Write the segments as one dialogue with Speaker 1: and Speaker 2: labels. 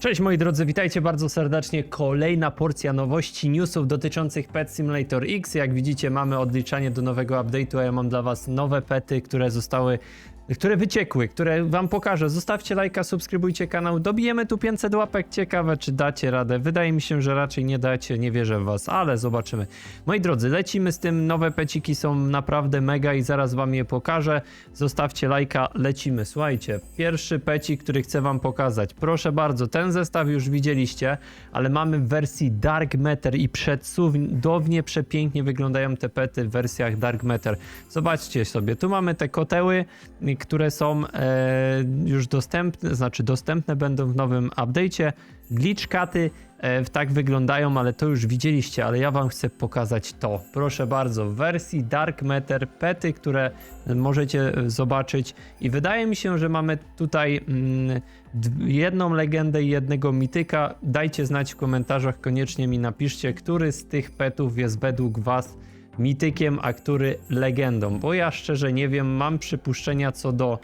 Speaker 1: Cześć moi drodzy, witajcie bardzo serdecznie. Kolejna porcja nowości, newsów dotyczących Pet Simulator X. Jak widzicie mamy odliczanie do nowego update'u, a ja mam dla was nowe pety, które zostały, które wyciekły, które wam pokażę. Zostawcie lajka, subskrybujcie kanał, dobijemy tu 500 łapek. Ciekawe czy dacie radę. Wydaje mi się, że raczej nie dacie, nie wierzę w was, ale zobaczymy. Moi drodzy, lecimy z tym, nowe peciki są naprawdę mega i zaraz wam je pokażę. Zostawcie lajka, lecimy. Słuchajcie, pierwszy pecik, który chcę wam pokazać. Proszę bardzo, ten zestaw już widzieliście, ale mamy w wersji Dark Matter i przecudownie, przepięknie wyglądają te pety w wersjach Dark Matter. Zobaczcie sobie, tu mamy te koteły, które są e, już dostępne, znaczy dostępne będą w nowym update'cie. Glitch katy e, tak wyglądają, ale to już widzieliście, ale ja wam chcę pokazać to. Proszę bardzo, w wersji Dark Matter pety, które możecie zobaczyć i wydaje mi się, że mamy tutaj mm, jedną legendę i jednego mityka. Dajcie znać w komentarzach, koniecznie mi napiszcie, który z tych petów jest według was mitykiem, a który legendą, bo ja szczerze nie wiem, mam przypuszczenia co do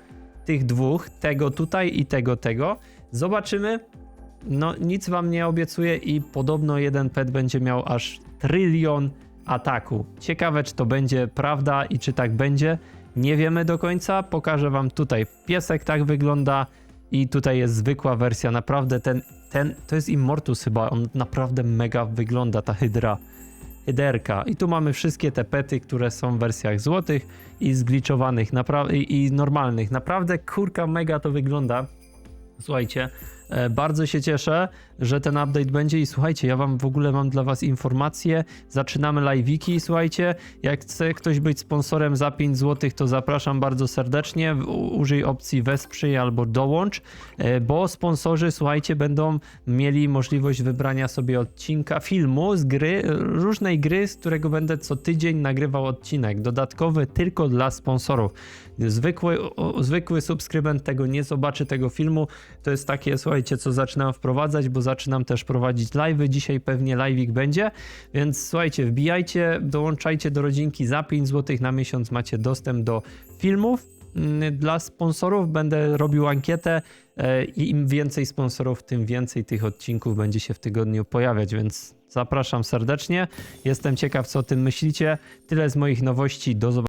Speaker 1: tych dwóch, tego tutaj i tego tego. Zobaczymy. No nic wam nie obiecuję i podobno jeden pet będzie miał aż trylion ataku. Ciekawe czy to będzie prawda i czy tak będzie. Nie wiemy do końca, pokażę wam tutaj. Piesek tak wygląda i tutaj jest zwykła wersja. Naprawdę ten, ten to jest Immortus chyba, on naprawdę mega wygląda ta hydra. Hyderka. I tu mamy wszystkie te pety, które są w wersjach złotych i zgliczowanych i, i normalnych. Naprawdę kurka mega to wygląda. Słuchajcie, bardzo się cieszę, że ten update będzie i słuchajcie, ja wam w ogóle mam dla was informacje. Zaczynamy live'iki, słuchajcie. Jak chce ktoś być sponsorem za 5 zł, to zapraszam bardzo serdecznie. Użyj opcji wesprzyj albo dołącz, e, bo sponsorzy, słuchajcie, będą mieli możliwość wybrania sobie odcinka filmu z gry, różnej gry, z którego będę co tydzień nagrywał odcinek. Dodatkowy tylko dla sponsorów. Zwykły, zwykły subskrybent tego nie zobaczy tego filmu. To jest takie, słuchajcie, co zaczynam wprowadzać, bo zaczynam też prowadzić live'y. Dzisiaj pewnie live'ik będzie, więc słuchajcie, wbijajcie, dołączajcie do rodzinki za 5 zł na miesiąc. Macie dostęp do filmów. Mm, Dla sponsorów będę robił ankietę e, i im więcej sponsorów, tym więcej tych odcinków będzie się w tygodniu pojawiać, więc zapraszam serdecznie. Jestem ciekaw, co o tym myślicie. Tyle z moich nowości. Do zobaczenia.